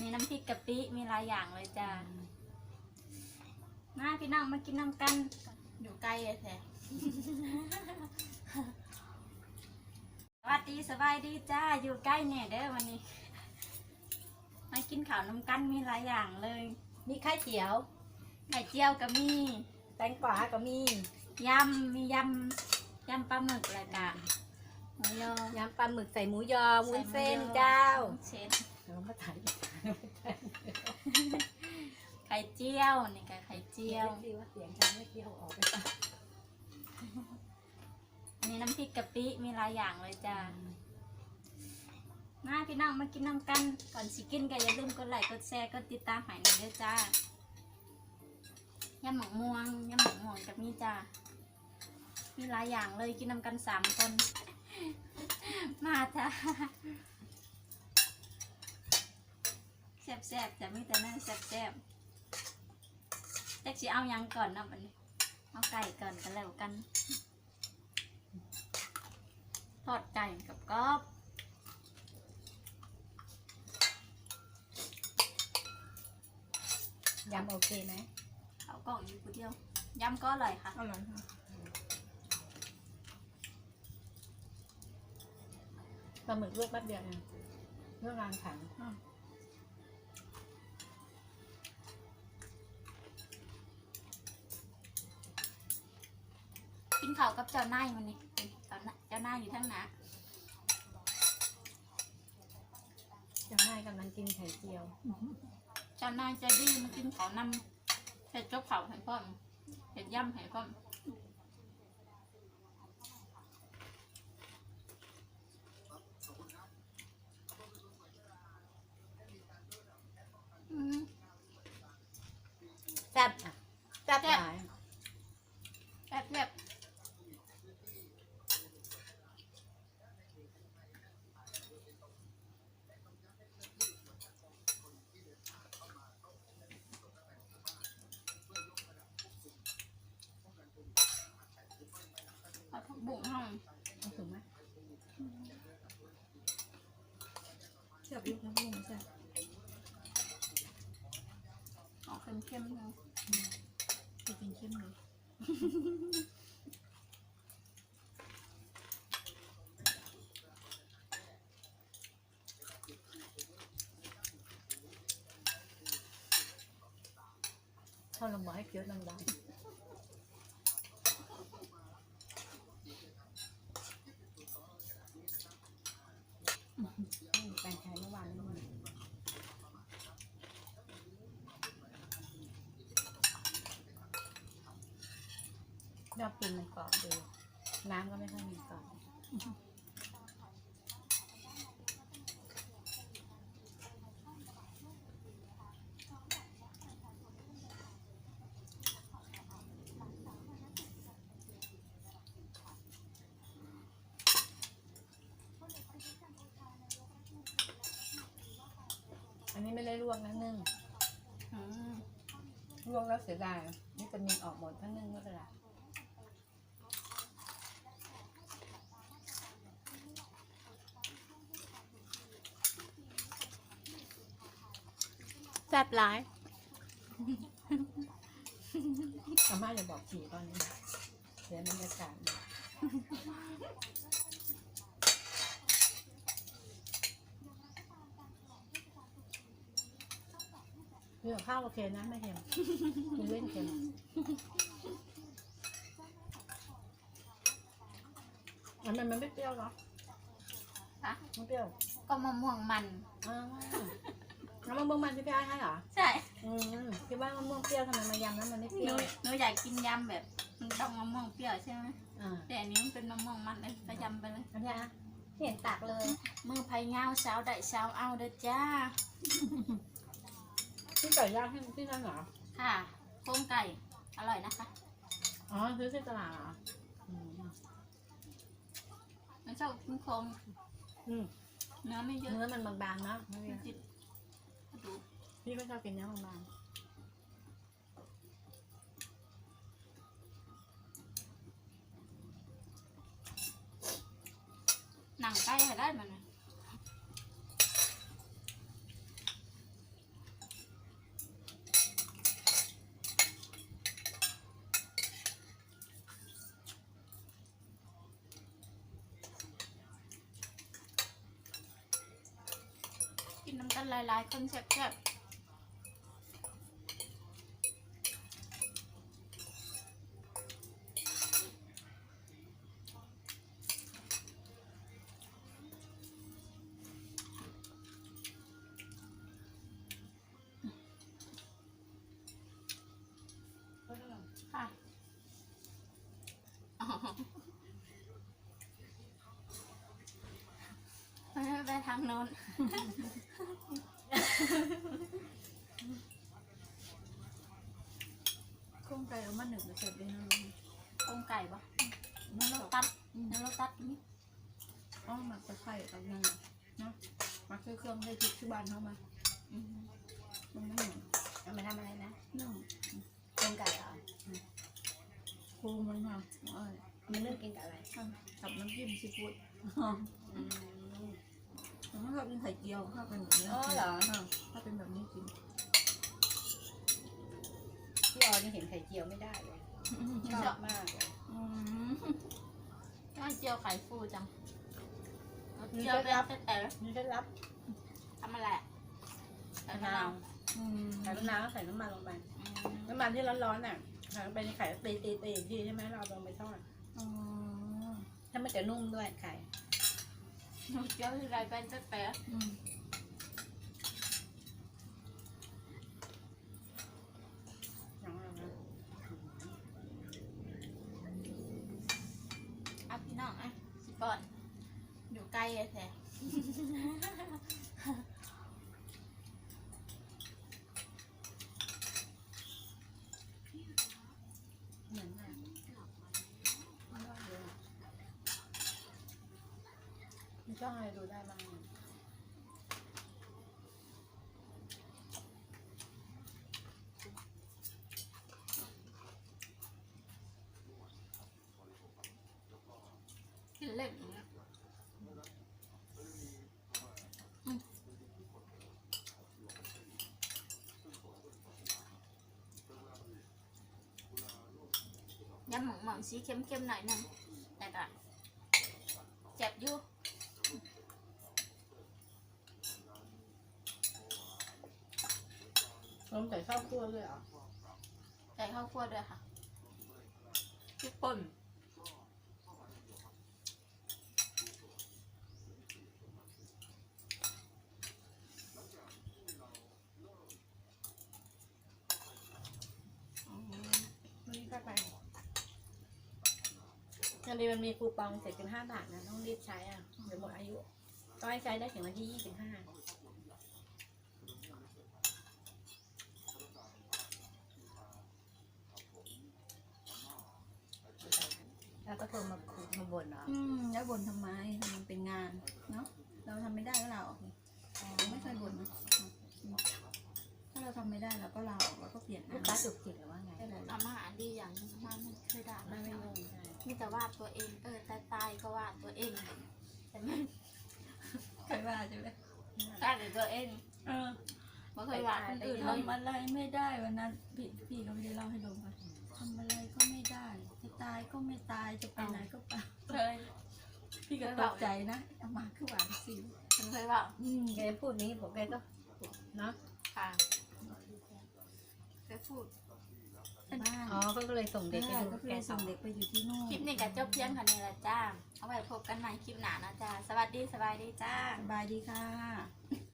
มีน้ำพริกกะปิมีหลายอย่างเลยจ้ามาพี่น้องมากินน้ำกัน อยู่ใกล้เลยแท้ สวัสดีสบายดีจ้า อยู่ใกล้เนี่ยเด้อวันนี้ มากินข้าวน้ำกันมีหลายอย่างเลย มีไข่เจียว ไข่เจียวก็มีแตงกวาก็มียำมียำยำปลาหมึกอะไรกะหมูยอยำปลาหมึกใส่หมูยอวุ้นเส้นเจ้า เช็ดเรามาถ่าย ไข่เจียวนี่ก็ไข่เจียวดีว่าเสียงฉันไม่เกี่ยวออกไปป่ะมีน้ำพริกกะปิมีหลายอย่างเลยจ้ามาพี่น้องมากินน้ำกันก่อนสิกินก็อย่าลืมกดไลค์กดแชร์กดติดตามใหายหน่อยเด้อจ้ายำหมกม่วงยำหมกม่วงกับนี่จ้ามีหลายอย่างเลยกินน้ำกันสามคน มาจ้า แซ่บๆจะมีแต่นั่นแซ่บๆแจ็คสิเอาหยังก่อนเนาะบัดนี้เอาไก่ก่อนกันแล้วกัน ทอดไก่กับกรอบยำโอเคไหมเอากล่องอยู่คนเดียวยำก็อร่อยค่ะอร่อยปลาหมึกลวกแป๊บเดียวเองเรื่องงานขัง กินข้าวกับเจ้านายมันนี่เจ้าหน้าเจ้านายอยู่ทั้งหนาเจ้าแม่กำลังกินไข่เจียวเจ้านายใจดีมากินข้าวนำเห็ดจบข้าวให้พ่อมเห็ดย่ำให้พ่อมอืม แซ่บอะแซ่บ แซ่บ หลาย แซ่บแซ่บเอาผักบุ้งห้อง เอาถึงไหม แซ่บยุกน้ำลงแซ่บออกเข้มๆเลยจะกินเข้มเลยเขาลงบอกให้เคี้ยวดังๆอืมแปลงไทยเมื่อวานนี้มัน ยอดปูนมันกรอบดีน้ำก็ไม่ค่อยมีกรอบอันนี้ไม่ได้ลวกนะนึ่งอืมลวกแล้วเสียดายวิตามินออกหมดถ้านึ่งก็เป็นไร แซ่บร้ายอาม่าอย่าบอกขี่ตอนนี้เสียบรรยากาศเรื่องข้าวโอเคนะไม่เค็มกินเล่นเค็มอันนั้นมันไม่เปรี้ยวหรออะไม่เปรี้ยวก็มะม่วงมัน อ้าว แล้วมะม่วงมันที่พี่ไอ้ให้เหรอใช่อืมคิดว่ามะม่วงเปรี้ยวทำไมมายำแล้วมันไม่เปหรี้ยนูวหนูอยากกินยำแบบ มันต้องมะม่วงเปรี้ยวใช่ไหมอ่าแต่อันนี้มันเป็นมะม่วงมันเลยก็ยำไปเลย อันนี้นะเห็นตักเลยมือไผ่เงาสาวได้สาวเอาเด้อจ้า ที่ไก่ย่างให้ที่นั่นเหรอค่ะโครงไก่ อร่อยนะคะ อ๋อซื้อที่ตลาดเหรออืมมันชอบกินโครงอืมเนื้อไม่เยอะเนื้อมันบางๆนะไม่ไม่เป็นไรจิตดู พี่ก็ชอบกินเนื้อบางหนังไก่ให้ได้มันน่ะินน้ำกันหลายๆคนแซ่บๆางโน้น โครงไก่เอามาหนึ่งมาเสร็จเลยนะตรงไก่ปะน้ำรสตัดน้ำรสตัดนี่อ๋อหมักตะไคร้กับนั่นน่ะเนาะหมักเครื่องได้พริกที่บ้านเข้ามาอืมมันไม่หนึ่งเอามาทำอะไรนะนึ่งกินไก่เหรอครูมันมาเอ้ยมันเลือกกินกับอะไร กับน้ำจิ้มซีฟู้ด อืมมันไม่ ชอบกินไข่เจียวถ้าเป็นแบบนี้อ๋อเหรอถ้าเป็นแบบนี้กินพี่ออยังเห็นไข่เจียวไม่ได้เลยชอบมากเลยอืมน่าเจียวไข่ฟูจังเอามีเจียวเคล็ดแบลับบแต่มีเคล็ดลับทำอะไรอะใส่มะมะนานาววอืมใส่มะนาวใส่น้ำมันลงไปอืมน้ำมันที่ร้อนๆน่ะใส่ลงไปในไข่ตีตีตีอีกทีใช่ไหมเราเอาลงไปทอดอ๋อถ้ามันจะนุ่มด้วยไข่ เจียวที่ไรเป็นแต่แต่อืมน้องเรานะอะพี่น้องอะสิบอนอยู่ใกล้เลยแท้ เหมือนมากมีช่องอะ ไดูได้บ้างกินเล่นอย่างเงี้ยยำหม่องหมองสีเข้มๆหน่อยนึงแต่ก็เจ็บอยู่ ลงใส่ข้าวคั่ว ด้วยเหรอใส่ข้าวคั่วด้วยค่ะพริกป่นไม่มีค่าไปตอนนี้มันมีคูปองเจ็ดสิบห้าบาทนะ ต้องรีบใช้อะ เดี๋ยวหมดอายุ ก็ให้ใช้ได้ถึงวันที่ยี่สิบห้า แล้วก็โทรมาคุยมาบ่นเหรออืมแล้วบ่นทำไมมันเป็นงานเนาะเราทำไม่ได้ก็ลาออกนี่ไม่เคยบ่นนะอืมถ้าเราทำไม่ได้เราก็ลาออกแล้วก็เปลี่ยนลูงากนค้าจุกจิกหรือว่าไงได้เลยทำอาหารดีอย่างหนึงมากไม่เคยด่าไม่ไม่ไม่ไม่งงใช่มีแต่ว่าตัวเองเออตายตายก็ว่าตัวเองแต่ไม่เคยว่าใช่ไหมด่าแต่ตัวเองเออไม่เคยว่าคนอื่นเลยทำอะไรไม่ได้วันนั้นพี่พี่ก็ไม่ได้เล่าให้ลงกัน ทำอะไรก็ไม่ได้ จะตายก็ไม่ตายจะไปไหนก็ไปเคยพี่ก็ตกใจนะเอามาคือหวานสิฉันเคยว่าอืมแกพูดนี้ผมแกก็เนาะค่ะเคยพูดบ้านอ๋อเขาก็เลยส่งเด็กไปใช่ดูก็คือแกส่งเด็กไปอยู่ที่นู่นคลิปนี้กับเจ้าเพียงค่ะนี่แหละจ้า เอาไว้พบกันใหม่คลิปหน้านะจ้า สวัสดีสบายดีจ้า สบายดีค่ะ